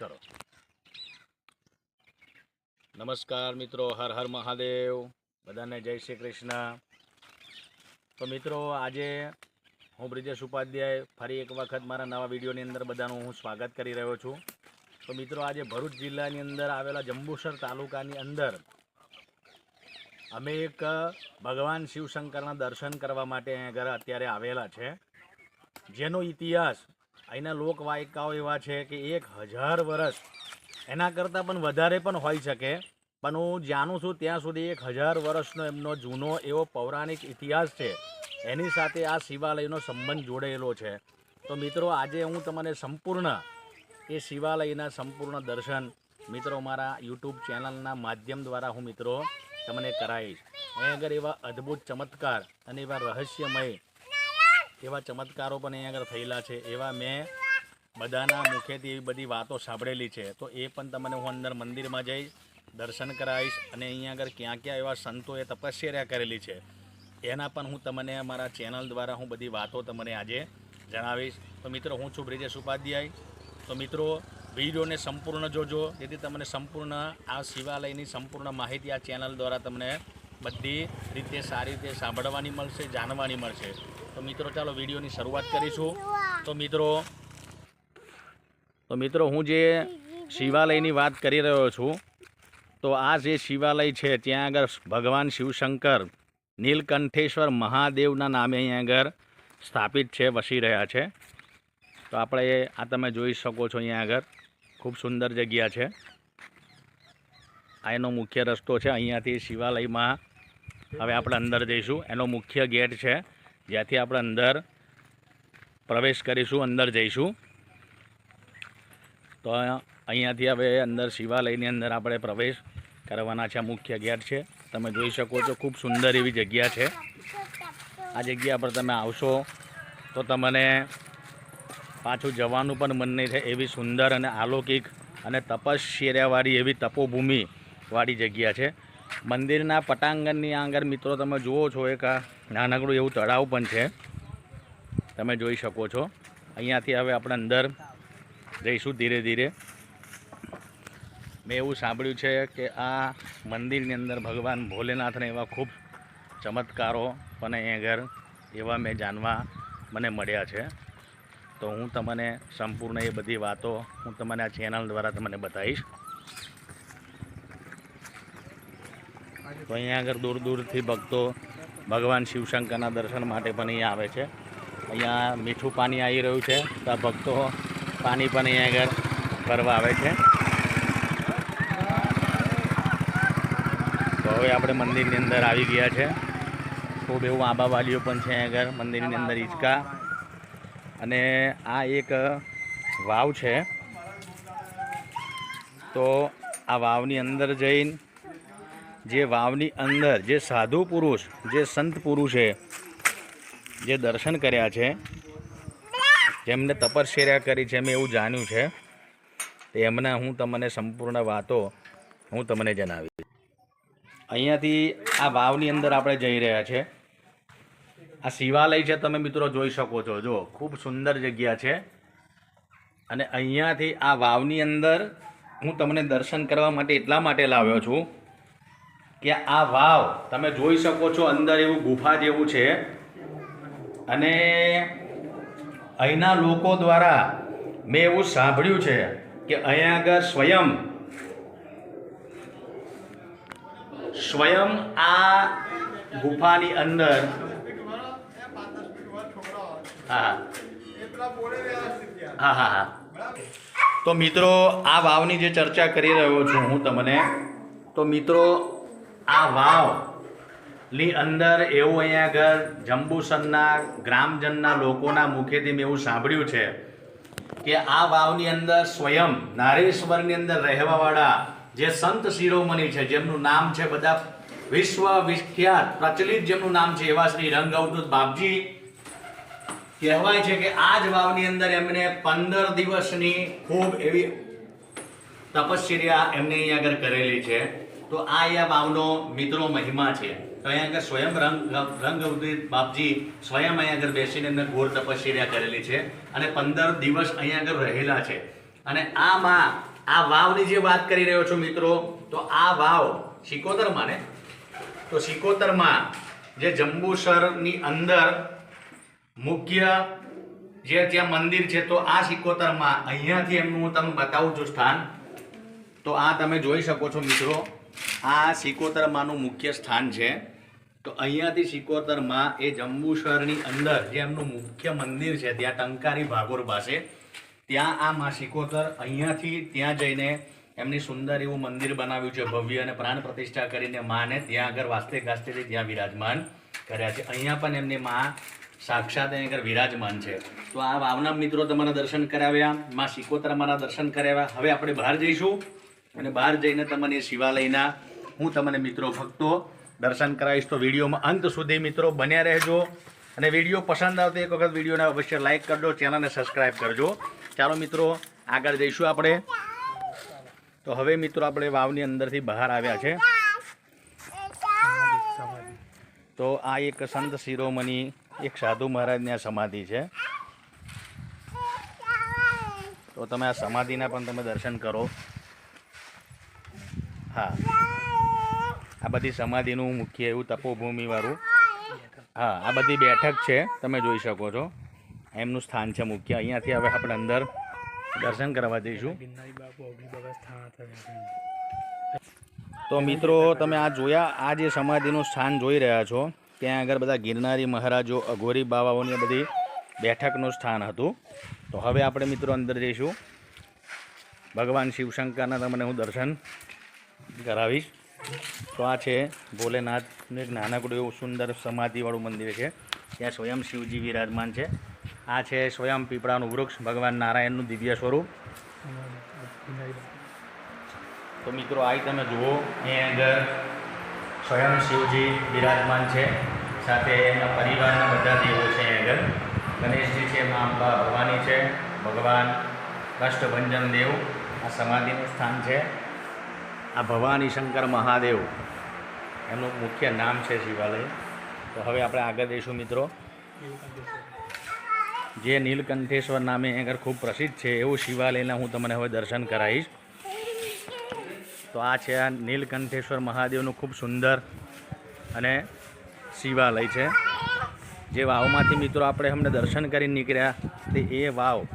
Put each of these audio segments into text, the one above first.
કરો. નમસ્કાર મિત્રો, હર હર મહાદેવ. બધાને જય શ્રી કૃષ્ણ. તો મિત્રો, આજે હું બ્રિજેશ ઉપાધ્યાય ફરી એક વખત મારા નવા વિડીયોની અંદર બધાનું હું સ્વાગત કરી રહ્યો છું. તો મિત્રો, આજે ભરૂચ જિલ્લાની અંદર આવેલા જંબુસર તાલુકાની અંદર અમે એક ભગવાન શિવશંકરના દર્શન કરવા માટે અહીંયા આગળ અત્યારે આવેલા છે. જેનો ઇતિહાસ અહીંના લોકવાયકાઓ એવા છે કે એક હજાર વર્ષ એના કરતાં પણ વધારે પણ હોઈ શકે. પણ હું જાણું છું ત્યાં સુધી એક હજાર વર્ષનો એમનો જૂનો એવો પૌરાણિક ઇતિહાસ છે. એની સાથે આ શિવાલયનો સંબંધ જોડાયેલો છે. તો મિત્રો, આજે હું તમને સંપૂર્ણ એ શિવાલયના સંપૂર્ણ દર્શન મિત્રો મારા યુટ્યુબ ચેનલના માધ્યમ દ્વારા હું મિત્રો તમને કરાવીશ. અહીં આગળ એવા અદ્ભુત ચમત્કાર અને એવા રહસ્યમય એવા ચમત્કારો પણ અહીં આગળ થયેલા છે, એવા મેં બધાના મુખેથી એવી બધી વાતો સાંભળેલી છે. તો એ પણ તમને હું અંદર મંદિરમાં જઈશ, દર્શન કરાવીશ અને અહીંયા આગળ ક્યાં ક્યાં એવા સંતોએ તપસ્યા કરેલી છે, એના પણ હું તમને મારા ચેનલ દ્વારા હું બધી વાતો તમને આજે જણાવીશ. તો મિત્રો, હું છું બ્રિજેશ ઉપાધ્યાય. તો મિત્રો, વિડીયોને સંપૂર્ણ જોજો, જેથી તમને સંપૂર્ણ આ શિવાલયની સંપૂર્ણ માહિતી આ ચેનલ દ્વારા તમને બધી રીતે સારી રીતે સાંભળવાની મળશે, જાણવાની મળશે. તો મિત્રો, ચાલો વિડીયોની શરૂઆત કરીશું. તો મિત્રો તો મિત્રો, હું જે શિવાલયની વાત કરી રહ્યો છું, તો આ જે શિવાલય છે, ત્યાં આગળ ભગવાન શિવશંકર નીલકંઠેશ્વર મહાદેવના નામે અહીંયા આગળ સ્થાપિત છે, વસી રહ્યા છે. તો આપણે આ તમે જોઈ શકો છો અહીંયા આગળ. ખૂબ સુંદર જગ્યા છે. આ એનો મુખ્ય રસ્તો છે અહીંયાથી શિવાલયમાં હવે આપણે અંદર જઈશું. એનો મુખ્ય ગેટ છે, જ્યાંથી આપણે અંદર પ્રવેશ કરીશું, અંદર જઈશું. તો અહીંયાથી હવે અંદર શિવાલયની અંદર આપણે પ્રવેશ કરવાના છે. મુખ્ય ગેટ છે. તમે જોઈ શકો છો, ખૂબ સુંદર એવી જગ્યા છે. આ જગ્યા પર તમે આવશો તો તમને પાછું જવાનું પણ મન નહીં થાય એવી સુંદર અને અલૌકિક અને તપશ્ચર્યાવાળી એવી તપોભૂમિવાળી જગ્યા છે. મંદિરના પટાંગણની આગળ મિત્રો તમે જુઓ છો એક નાનકડું એવું તળાવ પણ છે. તમે જોઈ શકો છો. અહીંયાથી હવે આપણે અંદર જઈશું ધીરે ધીરે. મેં એવું સાંભળ્યું છે કે આ મંદિરની અંદર ભગવાન ભોલેનાથને એવા ખૂબ ચમત્કારો પણ અહીંયા ઘર એવા મેં જાણવા મને મળ્યા છે. તો હું તમને સંપૂર્ણ એ બધી વાતો હું તમને આ ચેનલ દ્વારા તમને બતાવીશ. તો અહીંયા આગળ દૂર દૂરથી ભક્તો ભગવાન શિવશંકરના દર્શન માટે પણ અહીંયા આવે છે. અહીંયા મીઠું પાણી આવી રહ્યું છે, તો ભક્તો પાણી પણ અહીંયા આગળ ભરવા આવે છે. તો હવે આપણે મંદિરની અંદર આવી ગયા છે. ખૂબ એવું આંબાવાલીઓ પણ છે અહીંયા આગળ, મંદિરની અંદર હિંચકા અને આ એક વાવ છે. તો આ વાવની અંદર જઈને જે વાવની અંદર જે સાધુ પુરુષ, જે સંત પુરુષે જે દર્શન કર્યા છે, જેમને તપશ્ચર્યા કરી છે, મેં એવું જાણ્યું છે એમના હું તમને સંપૂર્ણ વાતો હું તમને જણાવીશ. અહીંયાથી આ વાવની અંદર આપણે જઈ રહ્યા છે. આ શિવાલય છે, તમે મિત્રો જોઈ શકો છો. જો, ખૂબ સુંદર જગ્યા છે. અને અહીંયાથી આ વાવની અંદર હું તમને દર્શન કરવા માટે એટલા માટે લાવ્યો છું કે આ વાવ તમે જોઈ શકો છો અંદર એવું ગુફા જેવું છે. અને અહીંના લોકો દ્વારા મેં એવું સાંભળ્યું છે કે અહીંયા આગળ સ્વયં સ્વયં આ ગુફાની અંદર હા હા. હા હા તો મિત્રો, આ વાવની જે ચર્ચા કરી રહ્યો છું હું તમને, તો મિત્રો આ વાવની અંદર એવું અહીંયા આગળ જંબુસરના ગ્રામજનના લોકોના મુખેથી મેં એવું સાંભળ્યું છે કે આ વાવની અંદર સ્વયં નારેશ્વરની અંદર રહેવાવાળા જે સંત શિરોમણી છે, જેમનું નામ છે બધા વિશ્વ વિખ્યાત પ્રચલિત જેમનું નામ છે એવા શ્રી રંગ અવધૂત બાપજી, કહેવાય છે કે આ જ વાવની અંદર એમને પંદર દિવસની ખૂબ એવી તપશ્ચર્યા એમને અહીંયા આગળ કરેલી છે. તો આ અહીંયા વાવનો મિત્રો મહિમા છે. તો અહીંયા આગળ સ્વયં રંગ રંગ અવધૂત બાપજી સ્વયં અહીંયા આગળ બેસીને એમને ઘોર તપશ્ચર્યા કરેલી છે અને પંદર દિવસ અહીંયા આગળ રહેલા છે. અને આમાં, આ વાવની જે વાત કરી રહ્યો છું મિત્રો, તો આ વાવ સિકોતરમાં ને, તો સિકોતરમાં જે જંબુસરની અંદર મુખ્ય જે ત્યાં મંદિર છે, તો આ સિકોતરમાં અહીંયાથી એમનું હું તમને બતાવું છું સ્થાન. તો આ તમે જોઈ શકો છો મિત્રો. આ શિકોતરમાંનું મુખ્ય સ્થાન છે. તો અહીંયાથી શિકોતરમાં એ જંબુસરની અંદર જે એમનું મુખ્ય મંદિર છે, ત્યાં ટંકારી ભાગોર પાસે, ત્યાં આ માં શિકોતર અહીંયાથી ત્યાં જઈને એમની સુંદર એવું મંદિર બનાવ્યું છે, ભવ્ય અને પ્રાણ પ્રતિષ્ઠા કરીને માને ત્યાં આગળ વાસ્તે ગાસ્તેથી ત્યાં વિરાજમાન કર્યા છે. અહીંયા પણ એમની માં સાક્ષાત એની આગળ વિરાજમાન છે. તો આ વાવના મિત્રો તમારા દર્શન કરાવ્યા, માં સિકોતરમાના દર્શન કરાવ્યા. હવે આપણે બહાર જઈશું. અને બહાર જઈને તમને એ શિવાલયના હું તમને મિત્રો ભક્તો દર્શન કરાવીશ તો વિડીયોમાં અંત સુધી મિત્રો બન્યા રહેજો. અને વીડિયો પસંદ આવતો એક વખત વિડીયોને અવશ્ય લાઇક કરજો ચેનલને સબસ્ક્રાઈબ કરજો. ચાલો મિત્રો, આગળ જઈશું આપણે. તો હવે મિત્રો આપણે વાવની અંદરથી બહાર આવ્યા છે. તો આ એક સંત શિરોમણી, એક સાધુ મહારાજની આ સમાધિ છે. તો તમે આ સમાધિના પણ તમે દર્શન કરો. હા. આ બધી સમાધિનું મુખ્ય એવું તપોભૂમિવાળું. હા, આ બધી બેઠક છે, તમે જોઈ શકો છો. એમનું સ્થાન છે મુખ્ય. અહીંયાથી હવે આપણે અંદર દર્શન કરવા જઈશું. તો મિત્રો, તમે આ જોયા, આ જે સમાધિનું સ્થાન જોઈ રહ્યા છો, ત્યાં આગળ બધા ગિરનારી મહારાજો, અઘોરી બાવાઓની બધી બેઠકનું સ્થાન હતું. તો હવે આપણે મિત્રો અંદર જઈશું. ભગવાન શિવશંકરના તમને હું દર્શન કરાવીશ. તો આ છે ભોલેનાથનું એક નાનકડું એવું સુંદર સમાધિવાળું મંદિર છે. ત્યાં સ્વયં શિવજી વિરાજમાન છે. આ છે સ્વયં પીપળાનું વૃક્ષ, ભગવાન નારાયણનું દિવ્ય સ્વરૂપ. તો મિત્રો આ તમે જુઓ એ આગળ સ્વયં શિવજી વિરાજમાન છે. સાથે એમના પરિવારના બધા દેવો છે એ આગળ. ગણેશજી છે, મા અંબા ભવાની છે, ભગવાન કષ્ટભંજન દેવ આ સમાધિનું સ્થાન છે. આ ભવાની શંકર મહાદેવ. એમનું મુખ્ય નામ છે શિવાલય. તો હવે આપણે આગળ જઈશું મિત્રો. જે નીલકંઠેશ્વર નામે આગળ ખૂબ પ્રસિદ્ધ છે, એવું શિવાલયના હું તમને હવે દર્શન કરાવીશ. તો આ છે આ નીલકંઠેશ્વર મહાદેવનું ખૂબ સુંદર અને શિવાલય છે. જે વાવમાંથી મિત્રો આપણે અમને દર્શન કરીને નીકળ્યા, તે એ વાવ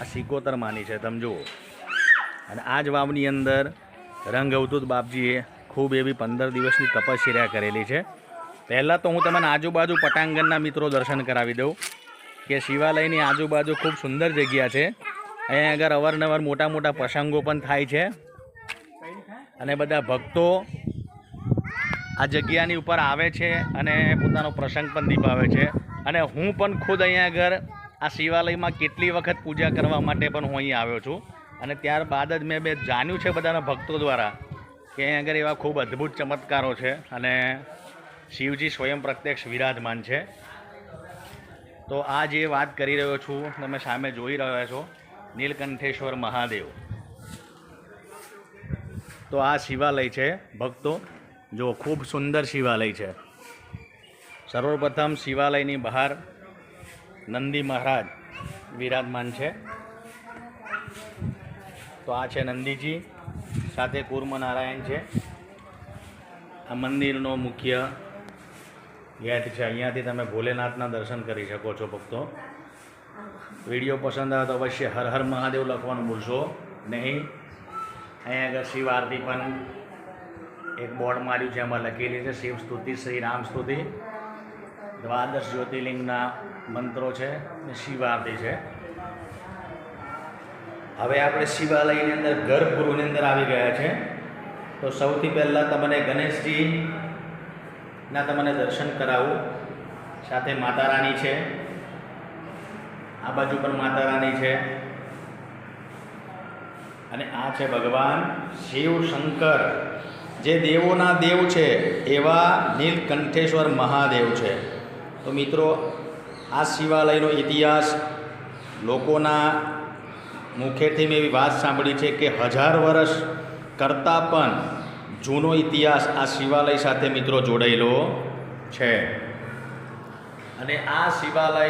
આ સિકોતરમાંની છે, તમે જુઓ. અને આ જ વાવની અંદર રંગ અવધૂત બાપજીએ ખૂબ એવી પંદર દિવસની તપશ્ચર્યા કરેલી છે. પહેલાં તો હું તમને આજુબાજુ પટાંગણના મિત્રો દર્શન કરાવી દઉં કે શિવાલયની આજુબાજુ ખૂબ સુંદર જગ્યા છે. અહીંયા આગળ અવારનવાર મોટા મોટા પ્રસંગો પણ થાય છે. અને બધા ભક્તો આ જગ્યાની ઉપર આવે છે અને પોતાનો પ્રસંગ પણ દીપાવે છે. અને હું પણ ખુદ અહીંયા આગળ આ શિવાલયમાં કેટલી વખત પૂજા કરવા માટે પણ હું અહીં આવ્યો છું. અને ત્યારબાદ જ મેં બે જાણ્યું છે બધાના ભક્તો દ્વારા, કે અહીંયા આગળ એવા ખૂબ અદ્ભુત ચમત્કારો છે અને શિવજી સ્વયં પ્રત્યક્ષ વિરાજમાન છે. તો આ જે વાત કરી રહ્યો છું, તમે સામે જોઈ રહ્યા છો, નીલકંઠેશ્વર મહાદેવ. તો આ શિવાલય છે, ભક્તો જો ખૂબ સુંદર શિવાલય છે. સર્વપ્રથમ શિવાલયની બહાર નંદી મહારાજ વિરાજમાન છે. તો આ છે નંદીજી, સાથે કુર્મનારાયણ છે. આ મંદિરનો મુખ્ય ગેટ છે. અહીંયાથી તમે ભોલેનાથના દર્શન કરી શકો છો ભક્તો. વીડિયો પસંદ આવે તો અવશ્ય હર હર મહાદેવ લખવાનું ભૂલશો નહીં. અહીંયા આગળ શિવ આરતી પણ એક બોર્ડ માર્યું છે, એમાં લખેલી છે. શિવ સ્તુતિ, શ્રી રામ સ્તુતિ. દ્વાદશ જ્યોતિર્લિંગના મંત્રો છે અને શિવ આરતી છે. હવે આપણે શિવાલયની અંદર ગર્ભગૃહની અંદર આવી ગયા છે. તો સૌથી પહેલાં તમને ગણેશજીના તમને દર્શન કરાવું. સાથે માતા રાણી છે. આ બાજુ પણ માતા રાણી છે. અને આ છે ભગવાન શિવ શંકર જે દેવોના દેવ છે, એવા નીલકંઠેશ્વર મહાદેવ છે. તો મિત્રો, આ શિવાલયનો ઇતિહાસ લોકોના મુખેથી મેં એવી વાત સાંભળી છે કે હજાર વર્ષ કરતાં પણ જૂનો ઇતિહાસ આ શિવાલય સાથે મિત્રો જોડાયેલો છે. અને આ શિવાલય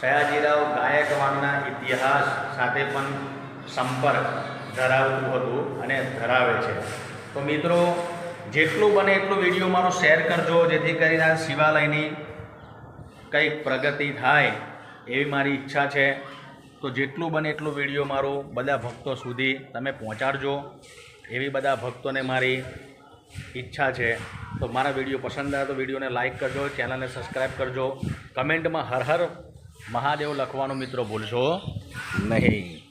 સયાજીરાવ ગાયકવાડના ઇતિહાસ સાથે પણ સંપર્ક ધરાવતું હતું અને ધરાવે છે. તો મિત્રો, જેટલું બને એટલું વીડિયો મારો શેર કરજો, જેથી કરીને આ શિવાલયની કંઈક પ્રગતિ થાય એવી મારી ઈચ્છા છે. તો જેટલું બને એટલું વીડિયો મારો બધા ભક્તો સુધી તમે પહોંચાડજો. એવી બધા ભક્તોને મારી ઈચ્છા છે. તો મારા વીડિયો પસંદ આવે તો વિડીયોને લાઇક કરજો, ચેનલને સબસ્ક્રાઈબ કરજો. કમેન્ટમાં હર હર મહાદેવ લખવાનું મિત્રો ભૂલશો નહીં.